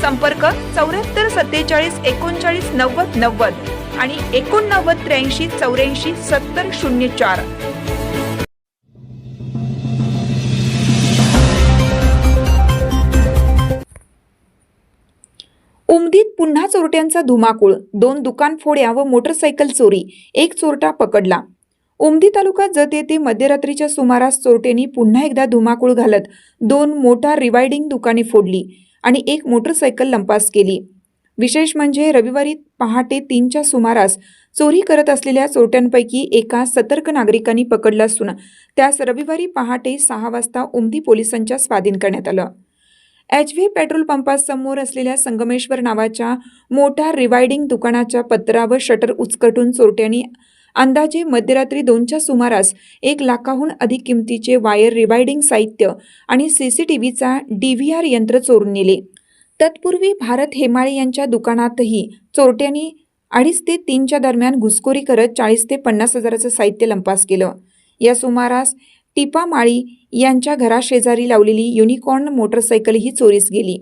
संपर्क चौऱ्याहत्तर सत्तेचाळीस एकोणचाळीस नव्वद नव्वद आणि एकोणनव्वद त्र्याऐंशी चौऱ्याऐंशी सत्तर शून्य चार. उमदीत पुन्हा चोरट्यांचा धुमाकूळ दोन दुकान फोड्या व मोटरसायकल चोरी एक चोरटा पकडला. उमदी तालुका जत येथे मध्यरात्रीच्या सुमारास चोरट्यांनी पुन्हा एकदा धुमाकूळ घालत दोन मोटार रिवायडिंग दुकाने फोडली. आणि एक मोटरसायकल लंपास केली. विशेष म्हणजे रविवारी पहाटे तीनच्या सुमारास चोरी करत असलेल्या चोरट्यांपैकी एका सतर्क नागरिकांनी पकडलं असून त्यास रविवारी पहाटे सहा वाजता उमदी पोलिसांच्या स्वाधीन करण्यात आलं. एच व्ही पेट्रोल पंपासमोर असलेल्या संगमेश्वर नावाच्या मोठ्या रिवायडिंग दुकानाच्या पत्रा व शटर उचकटून चोरट्यांनी अंदाजे मध्यरात्री दोनच्या सुमारास एक लाखाहून अधिक किमतीचे वायर रिवायडिंग साहित्य आणि सी सी टी व्हीचा डी व्ही आर यंत्र चोरून नेले. तत्पूर्वी भारत हेमाळे यांच्या दुकानातही चोरट्यांनी अडीच ते तीनच्या दरम्यान घुसखोरी करत चाळीस ते पन्नास हजाराचं साहित्य लंपास केलं. या सुमारास टिपा माळी यांच्या घराशेजारी लावलेली युनिकॉर्न मोटरसायकलही चोरीस गेली.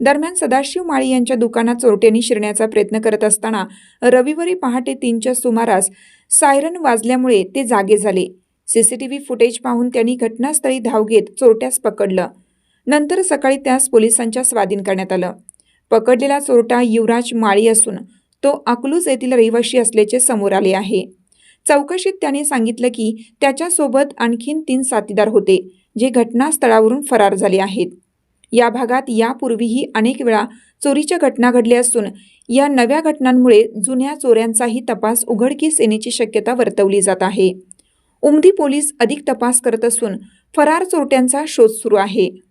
दरम्यान सदाशिव माळी यांच्या दुकानात चोरट्यांनी शिरण्याचा प्रयत्न करत असताना रविवारी पहाटे तीनच्या सुमारास सायरन वाजल्यामुळे ते जागे झाले. सीसीटीव्ही फुटेज पाहून त्यांनी घटनास्थळी धाव घेत चोरट्यास पकडलं. नंतर सकाळी त्यास पोलिसांच्या स्वाधीन करण्यात आलं. पकडलेला चोरटा युवराज माळी असून तो अकलूज येथील रहिवाशी असल्याचे समोर आले आहे. चौकशीत त्याने सांगितलं की त्याच्यासोबत आणखीन तीन साथीदार होते जे घटनास्थळावरून फरार झाले आहेत. या भागात यापूर्वीही अनेक वेळा चोरीच्या घटना घडल्या असून या नव्या घटनांमुळे जुन्या चोऱ्यांचाही तपास उघडकीस येण्याची शक्यता वर्तवली जात आहे. उमदी पोलीस अधिक तपास करत असून फरार चोरट्यांचा शोध सुरू आहे.